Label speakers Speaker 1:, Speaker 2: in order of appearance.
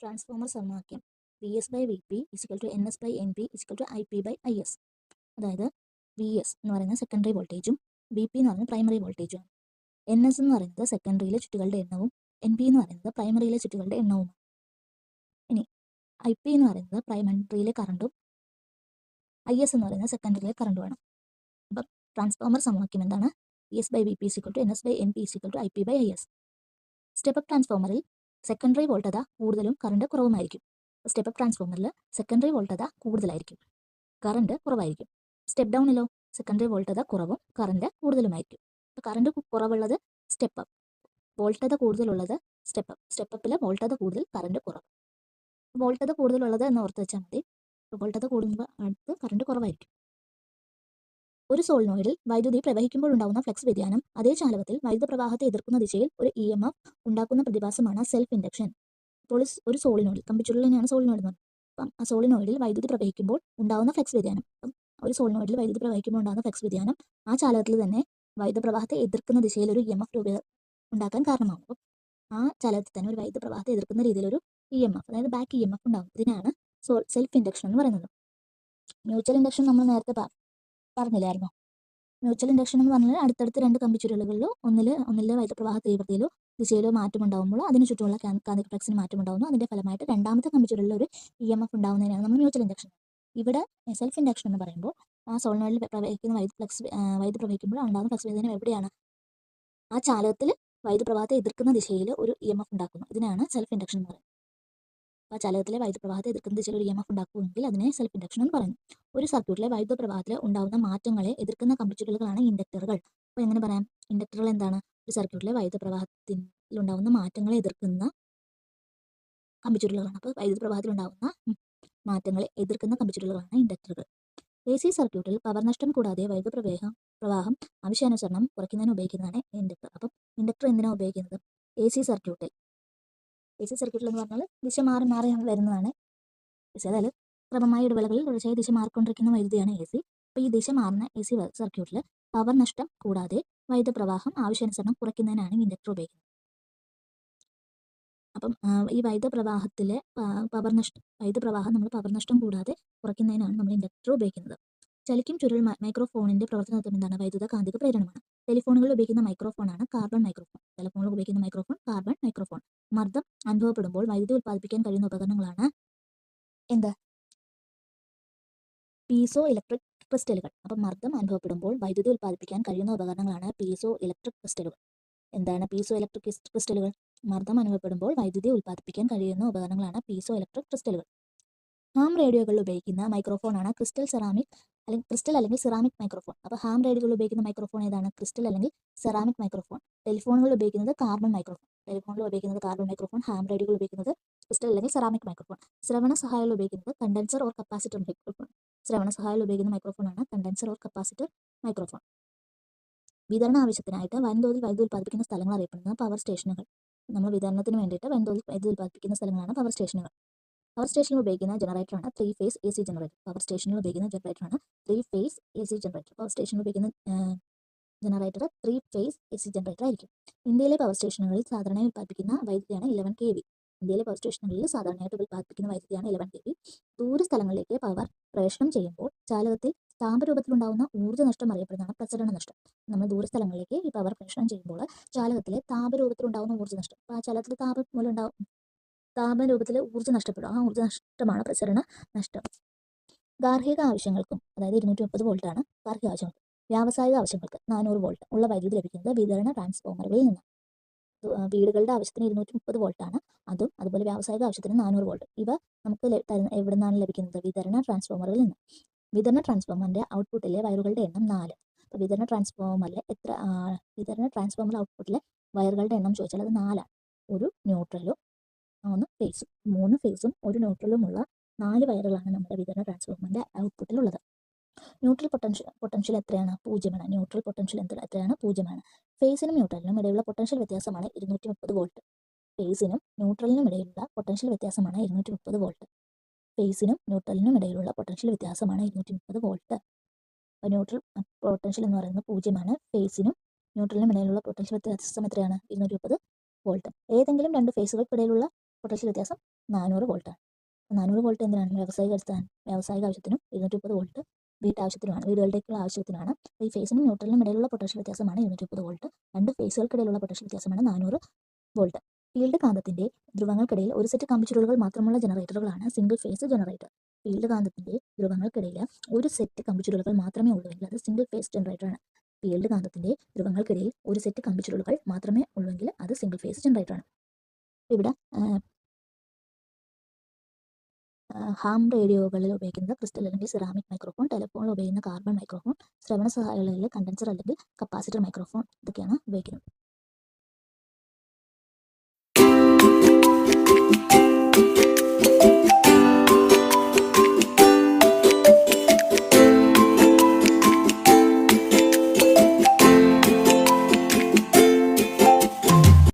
Speaker 1: Transformer സമവാക്യം V S by V P is equal to N S by N P is equal to I P by I S അതായത് V S എന്ന് പറയുന്നത് secondary വോൾട്ടേജും B P എന്ന് പറയുന്നത് primary വോൾട്ടേജും N S എന്ന് പറയുന്നത് സെക്കൻഡറിയിലെ ചുറ്റുകളുടെ എണ്ണവും എൻ പി എന്ന് പറയുന്നത് പ്രൈമറിയിലെ ചുറ്റുകളുടെ എണ്ണവുമാണ്. ഇനി ഐ പി എന്ന് പറയുന്നത് പ്രൈമറിയിലെ കറണ്ടും ഐ എസ് എന്ന് പറയുന്നത് സെക്കൻഡറിയിലെ കറണ്ടുമാണ് അപ്പം ട്രാൻസ്ഫോമർ സമവാക്യം എന്താണ്? V S by V P equal to N S by N P equal to I P by I S step ട്രാൻസ്ഫോമറിൽ secondary വോൾട്ടത കൂടുതലും കറണ്ട് കുറവുമായിരിക്കും. സ്റ്റെപ്പ് അപ്പ് ട്രാൻസ്ഫോമറിൽ സെക്കൻഡറി വോൾട്ടത കൂടുതലായിരിക്കും. കറണ്ട് കുറവായിരിക്കും. സ്റ്റെപ്പ് ഡൗണിലോ സെക്കൻഡറി വോൾട്ടത കുറവും കറണ്ട് കൂടുതലുമായിരിക്കും. അപ്പോൾ കറണ്ട് കുറവുള്ളത് സ്റ്റെപ്പ് അപ്പ് വോൾട്ടത കൂടുതലുള്ളത് സ്റ്റെപ്പ് അപ്പ് സ്റ്റെപ്പ് അപ്പിൽ വോൾട്ടത കൂടുതൽ കറണ്ട് കുറവ്. വോൾട്ടത കൂടുതലുള്ളത് എന്ന് ഓർത്ത് വെച്ചാൽ മതി. വോൾട്ടത കൂടുമ്പോൾ അടുത്ത് കറണ്ട് കുറവായിരിക്കും. ഒരു സോളിനോയിഡിൽ വൈദ്യുതി പ്രവഹിക്കുമ്പോൾ ഉണ്ടാകുന്ന ഫ്ലക്സ് വ്യതിയാനം അതേ ചാലകത്തിൽ വൈദ്യുത പ്രവാഹത്തെ എതിർക്കുന്ന ദിശയിൽ ഒരു ഇ എം എഫ് ഉണ്ടാക്കുന്ന പ്രതിഭാസമാണ് സെൽഫ് ഇൻഡക്ഷൻ ഇപ്പോൾ ഒരു സോളിനോയിഡ് കമ്പിച്ചുള്ളിനെയാണ് സോളിനോയിഡ് എന്ന് അപ്പം ആ സോളിനോയിഡിൽ വൈദ്യുതി പ്രവഹിക്കുമ്പോൾ ഉണ്ടാകുന്ന ഫ്ലക്സ് വ്യതിയാനം ഒരു സോളിനോയിഡിൽ വൈദ്യുതി പ്രവഹിക്കുമ്പോൾ ഉണ്ടാകുന്ന ഫ്ലക്സ് വ്യതിയാനം ആ ചാലകത്തിൽ തന്നെ വൈദ്യുത പ്രവാഹത്തെ എതിർക്കുന്ന ദിശയിൽ ഒരു ഇ എം എഫ് രൂപ ഉണ്ടാക്കാൻ കാരണമാകും അപ്പം ആ ചാലകത്തിൽ തന്നെ ഒരു വൈദ്യുത പ്രവാഹത്തെ എതിർക്കുന്ന രീതിയിൽ ഒരു ഇ എം എഫ് അതായത് ബാക്ക് ഇ എം എഫ് ഉണ്ടാകും. ഇതിനാണ് സെൽഫ് ഇൻഡക്ഷൻ എന്ന് പറയുന്നത്. മ്യൂച്വൽ ഇൻഡക്ഷൻ നമ്മൾ നേരത്തെ പറഞ്ഞില്ലായിരുന്നോ. മ്യൂച്വൽ ഇൻഡക്ഷൻ എന്ന് പറഞ്ഞാൽ അടുത്തടുത്ത് രണ്ട് കമ്പി ചുരുളുകളിലോ ഒന്നിൽ ഒന്നിലെ വൈദ്യുതപ്രവാഹ തീവ്രതയിലോ ദിശയിലോ മാറ്റം മാറ്റമുണ്ടാകുമ്പോൾ അതിന് ചുറ്റുമുള്ള കാന്തിക ഫ്ലക്സിന് മാറ്റമുണ്ടാകുന്നു അതിന്റെ ഫലമായിട്ട് രണ്ടാമത്തെ കമ്പി ചുരുളിൽ ഒരു ഇ എം എഫ് ഉണ്ടാകുന്നതിനാണ് നമ്മൾ മ്യൂച്വൽ ഇൻഡക്ഷൻ ഇവിടെ സെൽഫ് ഇൻഡക്ഷൻ എന്ന് പറയുമ്പോൾ ആ സോളിനോയിൽ പ്രവഹിക്കുന്ന വൈദ്യുത ഫ്ലക്സ് വൈദ്യുതി പ്രവഹിക്കുമ്പോൾ ഉണ്ടാകുന്ന ഫ്ലക്സ് വേദന എവിടെയാണ്? ആ ചാലകത്തിൽ വൈദ്യുത പ്രവാഹത്തെ എതിർക്കുന്ന ദിശയിൽ ഒരു ഇ എം എഫ് ഉണ്ടാക്കുന്നു. ഇതിനാണ് സെൽഫ് ഇൻഡക്ഷൻ എന്ന് പറയുന്നത്. ആ ചാലകത്തിലെ വൈദ്യുത പ്രവാഹത്തെ എതിർക്കുന്ന ദിശയിൽ ഒരു ഇ എം എഫ് ഉണ്ടാക്കുമെങ്കിൽ അതിനെ സെൽഫ് ഇൻഡക്ഷൻ എന്ന് പറയുന്നു. ഒരു സർക്യൂട്ടിലെ വൈദ്യുത പ്രവാഹത്തിൽ ഉണ്ടാകുന്ന മാറ്റങ്ങളെ എതിർക്കുന്ന കമ്പിച്ചുരുളുകളാണ് ഇൻഡക്ടറുകൾ. അപ്പോൾ എങ്ങനെ പറയാം? ഇൻഡക്ടറുകൾ എന്താണ്? ഒരു സർക്യൂട്ടിലെ വൈദ്യുത പ്രവാഹത്തിൽ ഉണ്ടാകുന്ന മാറ്റങ്ങളെ എതിർക്കുന്ന കമ്പിച്ചുരുളുകളാണ് അപ്പോൾ വൈദ്യുത പ്രവാഹത്തിൽ ഉണ്ടാകുന്ന മാറ്റങ്ങളെ എതിർക്കുന്ന കമ്പിച്ചുരുളുകളാണ് ഇൻഡക്ടറുകൾ. എ സി സർക്യൂട്ടിൽ പവർ നഷ്ടം കൂടാതെ വൈദ്യുത പ്രവേഹം പ്രവാഹം ആവശ്യാനുസരണം കുറയ്ക്കുന്നതിന് ഉപയോഗിക്കുന്നതാണ് ഇൻഡക്ടർ. അപ്പം ഇൻഡക്ടർ എന്തിനാണ് ഉപയോഗിക്കുന്നത്? എ സി സർക്യൂട്ടിൽ എ സി സർക്യൂട്ടിൽ എന്ന് പറഞ്ഞാൽ ദിശ മാറി മാറി വരുന്നതാണ്. അതായത് ക്രമമായ ഇടവേളകളിൽ തുടർച്ചയായി ദിശ മാറിക്കൊണ്ടിരിക്കുന്ന വൈദ്യുതിയാണ് എ സി അപ്പോൾ ഈ ദിശ മാറുന്ന എ സി സർക്യൂട്ടിൽ പവർ നഷ്ടം കൂടാതെ വൈദ്യുത പ്രവാഹം ആവശ്യാനുസരണം കുറയ്ക്കുന്നതിനാണ് ഇൻഡക്ടർ ഉപയോഗിക്കുന്നത്. അപ്പം ഈ വൈദ്യുത പ്രവാഹത്തിലെ പവർ നഷ്ടം വൈദ്യുത പ്രവാഹം നമ്മൾ പവർ നഷ്ടം കൂടാതെ കുറയ്ക്കുന്നതിനാണ് നമ്മൾ ഇൻഡക്ടർ ഉപയോഗിക്കുന്നത്. ചലിക്കും ചുരുൾ മൈക്രോഫോണിന്റെ പ്രവർത്തനത്വം എന്താണ് വൈദ്യുത കാന്തിക പ്രേരണമാണ്. ടെലിഫോണുകളിൽ ഉപയോഗിക്കുന്ന മൈക്രോഫോൺ ആണ് കാർബൺ മൈക്രോഫോൺ ടെലിഫോണിൽ ഉപയോഗിക്കുന്ന മൈക്രോഫോൺ കാർബൺ മൈക്രോഫോൺ മർദ്ദം അനുഭവപ്പെടുമ്പോൾ വൈദ്യുതി ഉൽപ്പാദിപ്പിക്കാൻ കഴിയുന്ന ഉപകരണങ്ങളാണ് എന്ത്? പീസോ ഇലക്ട്രിക് ക്രിസ്റ്റലുകൾ. അപ്പം മർദ്ദം അനുഭവപ്പെടുമ്പോൾ വൈദ്യുതി ഉൽപ്പാദിപ്പിക്കാൻ കഴിയുന്ന ഉപകരണങ്ങളാണ് പീസോ ഇലക്ട്രിക് ക്രിസ്റ്റലുകൾ. എന്താണ് പീസോ ഇലക്ട്രിക് ക്രിസ്റ്റലുകൾ? മർദ്ദം അനുഭവപ്പെടുമ്പോൾ വൈദ്യുതി ഉൽപ്പാദിപ്പിക്കാൻ കഴിയുന്ന ഉപകരണങ്ങളാണ് പീസോ ഇലക്ട്രിക് ക്രിസ്റ്റലുകൾ. ഹാം റേഡിയോകളിൽ ഉപയോഗിക്കുന്ന മൈക്രോഫോണാണ് ക്രിസ്റ്റൽ സെറാമിക് അല്ലെങ്കിൽ ക്രിസ്റ്റൽ അല്ലെങ്കിൽ സെറാമിക് മൈക്രോഫോൺ അപ്പോൾ ഹാം റേഡിയോകളിൽ ഉപയോഗിക്കുന്ന മൈക്രോഫോൺ ഏതാണ്? ക്രിസ്റ്റൽ അല്ലെങ്കിൽ സെറാമിക് മൈക്രോഫോൺ ടെലിഫോണുകളിൽ ഉപയോഗിക്കുന്നത് കാർബൺ മൈക്രോഫോൺ ടെലിഫോണിൽ ഉപയോഗിക്കുന്നത് കാർബൺ മൈക്രോഫോൺ ഹാം റേഡിയോകൾ ഉപയോഗിക്കുന്നത് ക്രിസ്റ്റൽ അല്ലെങ്കിൽ സെറാമിക് മൈക്രോഫോൺ ശ്രവണ സഹായങ്ങൾ ഉപയോഗിക്കുന്നത് കണ്ടൻസർ ഓർ കപ്പാസിറ്റർ മൈക്രോഫോൺ ശ്രവണ സഹായങ്ങൾ ഉപയോഗിക്കുന്ന മൈക്രോഫോൺ ആണ് കണ്ടൻസർ ഓർ കപ്പാസിറ്റർ മൈക്രോഫോൺ വിതരണ ആവശ്യത്തിനായിട്ട് വൻതോതിൽ വൈദ്യുതി ഉൽപ്പാദിപ്പിക്കുന്ന സ്ഥലങ്ങൾ അറിയപ്പെടുന്നത് പവർ സ്റ്റേഷനുകൾ നമ്മൾ വിതരണത്തിന് വേണ്ടിയിട്ട് വൻതോതിൽ വൈദ്യുതി ഉൽപ്പാദിപ്പിക്കുന്ന സ്ഥലങ്ങളാണ് പവർ സ്റ്റേഷനുകൾ പവർ സ്റ്റേഷനിൽ ഉപയോഗിക്കുന്ന ജനറേറ്ററാണ് three phase A C generator power സ്റ്റേഷനിൽ ഉപയോഗിക്കുന്ന ജനറേറ്ററാണ് three phase A C generator power സ്റ്റേഷനിൽ ഉപയോഗിക്കുന്ന generator three phase A C generator ആയിരിക്കും. ഇന്ത്യയിലെ പവർ സ്റ്റേഷനുകളിൽ സാധാരണയായി ഉൽപ്പാദിപ്പിക്കുന്ന വൈദ്യുതിയാണ് ഇലവൻ കെ വി ഇന്ത്യയിലെ പവർ സ്റ്റേഷനുകളിൽ സാധാരണയായിട്ട് ഉൽപ്പാദിപ്പിക്കുന്ന വൈദ്യുതിയാണ് ഇലവൻ കെ വി ദൂര സ്ഥലങ്ങളിലേക്ക് പവർ പ്രവേശനം ചെയ്യുമ്പോൾ ചാലകത്തിൽ താപരൂപത്തിലുണ്ടാകുന്ന ഊർജ നഷ്ടം അറിയപ്പെടുന്നതാണ് പ്രസരണ നഷ്ടം. നമ്മൾ ദൂരസ്ഥലങ്ങളിലേക്ക് ഈ പവർ പ്രേഷണം ചെയ്യുമ്പോൾ ചാലകത്തിലെ താപരൂപത്തിലുണ്ടാകുന്ന ഊർജ നഷ്ടം. അപ്പോൾ ആ ചാലകത്തിൽ താപം മൂലം ഉണ്ടാകും താപരൂപത്തിൽ ഊർജം നഷ്ടപ്പെടും. ആ ഊർജ നഷ്ടമാണ് പ്രസരണ നഷ്ടം. ഗാർഹിക ആവശ്യങ്ങൾക്കും അതായത് ഇരുന്നൂറ്റി മുപ്പത് വോൾട്ടാണ് ഗാർഹിക ആവശ്യങ്ങൾക്ക് വ്യാവസായിക ആവശ്യങ്ങൾക്ക് നാനൂറ് വോൾട്ട് ഉള്ള വൈദ്യുതി ലഭിക്കുന്നത് വിതരണ ട്രാൻസ്ഫോമറുകളിൽ നിന്ന് വീടുകളുടെ ആവശ്യത്തിന് ഇരുന്നൂറ്റി മുപ്പത് വോൾട്ടാണ് അതും അതുപോലെ വ്യാവസായിക ആവശ്യത്തിന് നാനൂറ് വോൾട്ട് ഇവ നമുക്ക് എവിടെ നിന്നാണ് ലഭിക്കുന്നത്? വിതരണ ട്രാൻസ്ഫോമറുകളിൽ നിന്ന് വിതരണ ട്രാൻസ്ഫോമറിന്റെ ഔട്ട്പുട്ടിലെ വയറുകളുടെ എണ്ണം നാല്. അപ്പോൾ വിതരണ ട്രാൻസ്ഫോമറിലെ എത്ര വിതരണ ട്രാൻസ്ഫോമർ ഔട്ട്പുട്ടിലെ വയറുകളുടെ എണ്ണം ചോദിച്ചാൽ അത് നാലാണ്. ഒരു ന്യൂട്രലും മൂന്ന് ഫേസും മൂന്ന് ഫേസും ഒരു ന്യൂട്രലുമുള്ള നാല് വയറുകളാണ് നമ്മുടെ വിതരണ ട്രാൻസ്ഫോമറിന്റെ ഔട്ട്പുട്ടിലുള്ളത് ന്യൂട്രൽ പൊട്ടൻഷ്യൽ പൊട്ടൻഷ്യൽ എത്രയാണ്? പൂജ്യമാണ്. ന്യൂട്രൽ പൊട്ടൻഷ്യൽ എത്രയാണ്? പൂജ്യമാണ്. ഫേസിനും ന്യൂട്രലിനും ഇടയിലുള്ള പൊട്ടൻഷ്യൽ വ്യത്യാസമാണ് ഇരുന്നൂറ്റി മുപ്പത് വോൾട്ട് ഫേസിനും ന്യൂട്രലിനും ഇടയിലുള്ള പൊട്ടൻഷ്യൽ വ്യത്യാസമാണ് ഇരുന്നൂറ്റി മുപ്പത് വോൾട്ട് ഫേസിനും ന്യൂട്രലിനും ഇടയിലുള്ള പൊട്ടൻഷ്യൽ വ്യത്യാസമാണ് ഇരുന്നൂറ്റി മുപ്പത് വോൾട്ട് അപ്പോൾ ന്യൂട്രൽ പൊട്ടൻഷ്യൽ എന്ന് പറയുന്നത് പൂജ്യമാണ്. ഫേസിനും ന്യൂട്രലിനും ഇടയിലുള്ള പൊട്ടൻഷ്യൽ വ്യത്യാസം എത്രയാണ്? ഇരുന്നൂറ്റി മുപ്പത് വോൾട്ട് ഏതെങ്കിലും രണ്ട് ഫേസുകൾക്കിടയിലുള്ള പൊട്ടൻഷ്യൽ വ്യത്യാസം നാനൂറ് വോൾട്ടാണ് നാനൂറ് വോൾട്ട് എന്തിനാണ്? വ്യാവസായിക അടിസ്ഥാന വ്യാവസായിക ആവശ്യത്തിനും ഇരുന്നൂറ്റി മുപ്പത് വോൾട്ട് വീട്ടാവശ്യത്തിനുമാണ് വീടുകളുടേക്കുള്ള ആവശ്യത്തിനാണ് അപ്പോൾ ഈ ഫേസിനും ന്യൂട്രലിനും ഇടയിലുള്ള പൊട്ടൻഷ്യൽ വ്യത്യാസമാണ് ഇരുന്നൂറ്റി മുപ്പത് വോൾട്ട് രണ്ട് ഫേസുകൾക്കിടയിലുള്ള പൊട്ടൻഷ്യൽ വ്യത്യാസമാണ് നാനൂറ് വോൾട്ട് ഫീൽഡ് കാന്തത്തിന്റെ ധ്രുവങ്ങൾക്കിടയിൽ ഒരു സെറ്റ് കമ്പിച്ചുരുളുകൾ മാത്രമുള്ള ജനറേറ്ററുകളാണ് സിംഗിൾ ഫേസ് ജനറേറ്റർ ഫീൽഡ് കാന്തത്തിന്റെ ധ്രുവങ്ങൾക്കിടയിൽ ഒരു സെറ്റ് കമ്പിച്ചുരുളുകൾ മാത്രമേ ഉള്ളൂവെങ്കിൽ അത് സിംഗിൾ ഫേസ് ജനറേറ്ററാണ് ഫീൽഡ് കാന്തത്തിന്റെ ധ്രുവങ്ങൾക്കിടയിൽ ഒരു സെറ്റ് കമ്പിച്ചുരുളുകൾ മാത്രമേ ഉള്ളൂവെങ്കിൽ അത് സിംഗിൾ ഫേസ് ജനറേറ്ററാണ് ഇവിടെ ഹാം റേഡിയോകളിൽ ഉപയോഗിക്കുന്നത് ക്രിസ്റ്റൽ അല്ലെങ്കിൽ സിറാമിക് മൈക്രോഫോൺ ടെലിഫോണിൽ ഉപയോഗിക്കുന്ന കാർബൺ മൈക്രോഫോൺ ശ്രവണ സഹായികളിൽ കണ്ടൻസർ അല്ലെങ്കിൽ കപ്പാസിറ്റർ മൈക്രോഫോൺ ഇതൊക്കെയാണ് ഉപയോഗിക്കുന്നത്.